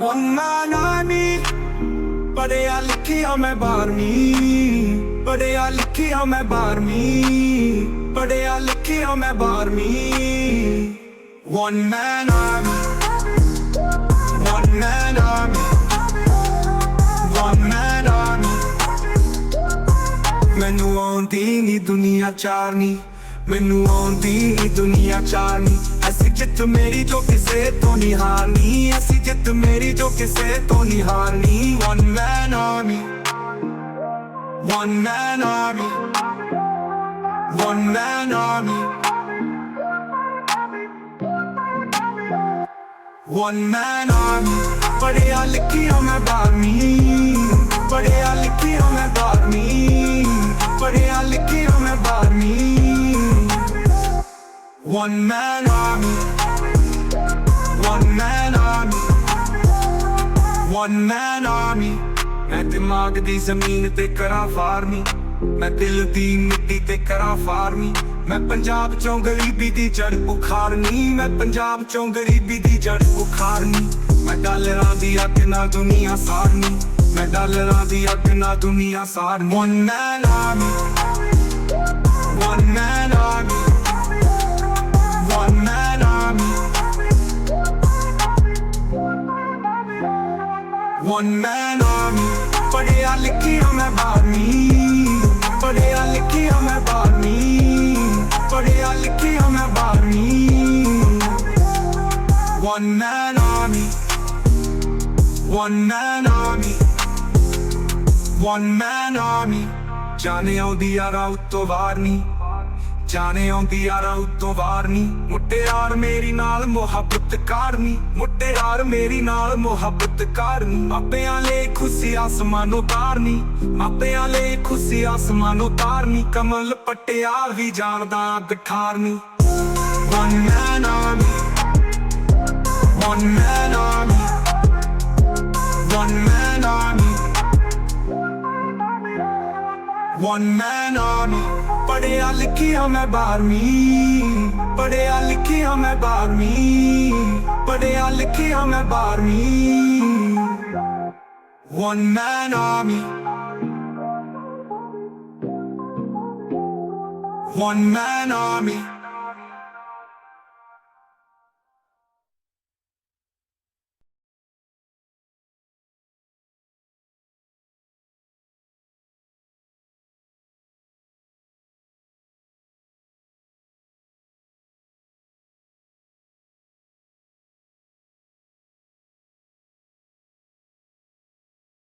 ਵੰਨਾ ਨਾਨੀ ਪੜਿਆ ਲਿਖਿਆ ਮੈਂ 12ਵੀਂ ਪੜਿਆ ਲਿਖਿਆ ਮੈਂ 12ਵੀਂ ਪੜਿਆ ਲਿਖਿਆ ਮੈਂ 12ਵੀਂ one man army one man army one man army ਮੈਨੂੰ ਆਉਂਦੀ ਨਹੀਂ ਦੁਨੀਆ ਚਾਰਨੀ ਮੈਨੂੰ ਆਉਂਦੀ ਨੀ ਦੁਨੀਆ ਚਾਰਨੀ ਅਸੀਂ ਜਿੱਤ ਮੇਰੀ ਜੋ ਕਿਸੇ ਤੋਂ ਨਹੀਂ ਹਾਰਨੀ। ਅਸੀਂ ਜਿੱਤ ਮੇਰੀ ਜੋ ਕਿਸੇ ਤੋਂ ਨਹੀਂ ਹਾਰਨੀ। One man army One man army One man army One man army ਪੜਿਆ ਲਿਖਿਆ ਮੈਂ ਬਾਰਵੀਂ। ਪੜਿਆ ਲਿਖਿਆ ਮੈਂ ਬਾਰਵੀਂ। One man army. One man army. One man army. ਮੈਂ ਦਿਮਾਗ ਦੀ ਜ਼ਮੀਨ ਤੇ ਕਰਾਂ ਫਾਰਮੀ। ਮੈਂ ਦਿਲ ਦੀ ਮਿੱਟੀ ਤੇ ਕਰਾਂ ਫਾਰਮੀ। ਮੈਂ ਪੰਜਾਬ ਚੋਂ ਗਰੀਬੀ ਦੀ ਜੜ ਉਖਾਰਨੀ ਮੈਂ ਪੰਜਾਬ ਚੋਂ ਗਰੀਬੀ ਦੀ ਜੜ ਉਖਾਰਨੀ ਮੈਂ ਡਾਲਰਾਂ ਦੀ ਅੱਗ ਨਾਲ ਦੁਨੀਆ ਸਾਰਨੀ ਮੈਂ ਡਾਲਰਾਂ ਦੀ ਅੱਗ ਨਾਲ ਦੁਨੀਆ ਸਾਰਨੀ One man army. One man One man army ਪੜਿਆ ਲਿਖਿਆ ਮੈਂ ਬਾਰਵੀਂ। ਪੜਿਆ ਲਿਖਿਆ ਮੈਂ ਬਾਰਵੀਂ। ਪੜਿਆ ਲਿਖਿਆ ਮੈਂ ਬਾਰਵੀਂ। One man army One man army One man army ਜਾਣੇ ਆਉਂਦੀ ਯਾਰਾ ਉੱਤੋਂ ਵਾਰਨੀ। ਜਾਣੇ ਆਉਂਦੀ ਯਾਰਾ ਉੱਤੋਂ ਵਾਰਨੀ ਮੁੱਟਿਆਰ ਮੇਰੀ ਨਾਲ, ਮੁਹੱਬਤ ਕਰਨੀ ਮੁੱਟਿਆਰ ਮੇਰੀ ਨਾਲ, ਮੁਹੱਬਤ ਕਰਨੀ ਮਾਪਿਆਂ ਲਈ ਖੁਸ਼ੀ ਆਸਮਾਨ ਉਤਾਰਨੀ ਮਾਪਿਆਂ ਲਈ ਖੁਸ਼ੀ ਆਸਮਾਨ ਉਤਾਰਨੀ ਕਮਲ ਪੱਟਿਆ ਵੀ ਜਾਣਦਾ ਗਠਾਰਨੀ One man army One man army One man army. ਪੜਿਆ ਲਿਖਿਆ ਮੈਂ ਬਾਰਵੀਂ ਪੜਿਆ ਲਿਖਿਆ ਮੈਂ ਬਾਰਵੀਂ ਪੜਿਆ ਲਿਖਿਆ ਮੈਂ ਬਾਰਵੀਂ One man army. One man army.